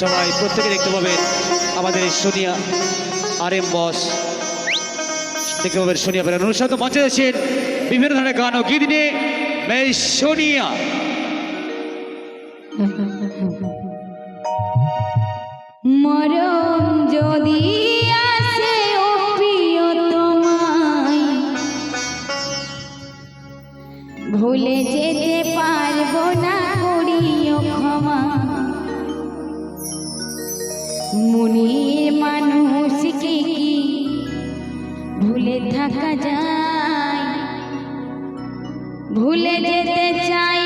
সবাই প্রত্যেকে দেখতে পাবেন আমাদের সোনিয়া আর এম বস। দেখতে পাবেন সোনিয়া পেরেন অনুষ্ঠান তো মঞ্চে আছেন বিভিন্ন ধরনের গান ও গীত নিয়ে সোনিয়া। মরম যদি আসে ও প্রিয় তোমায়, ভুলে যেতে মনের মানুষ কি ভুলে থাকা যায়? ভুলে যেতে চাই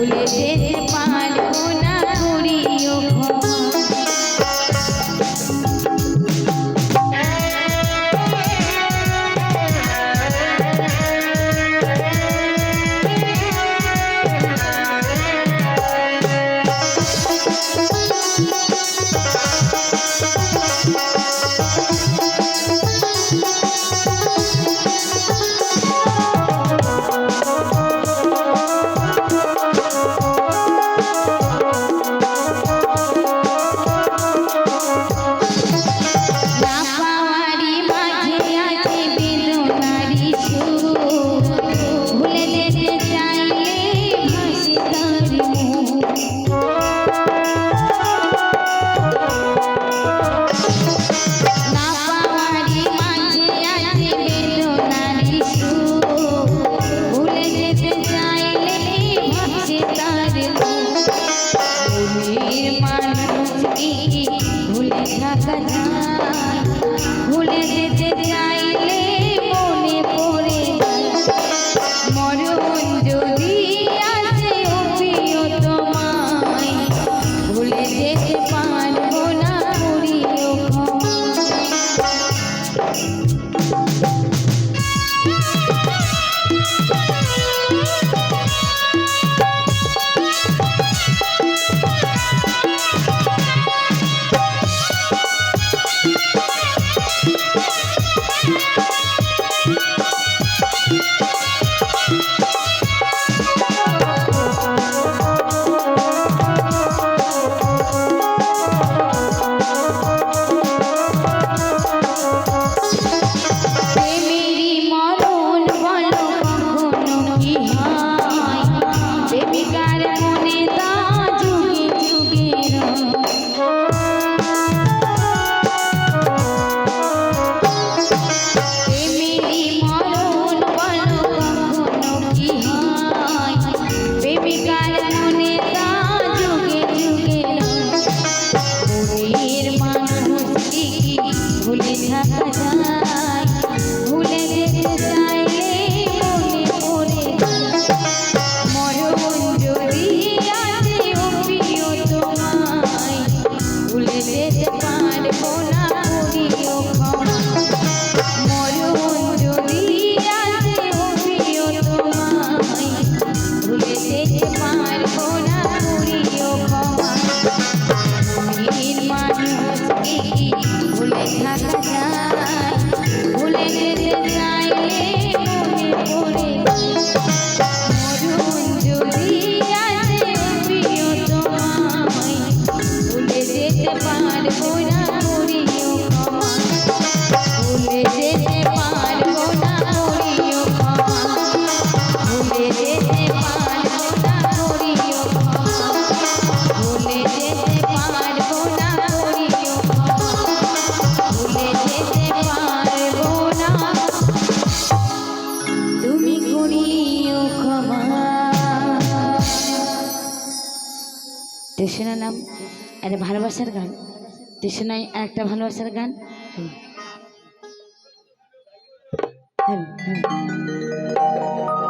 ভুলে যেতে পারি Bye. টেশনের নাম একটা ভালোবাসার গান টেশনাই একটা ভালোবাসার গান হুম। হুম, হুম।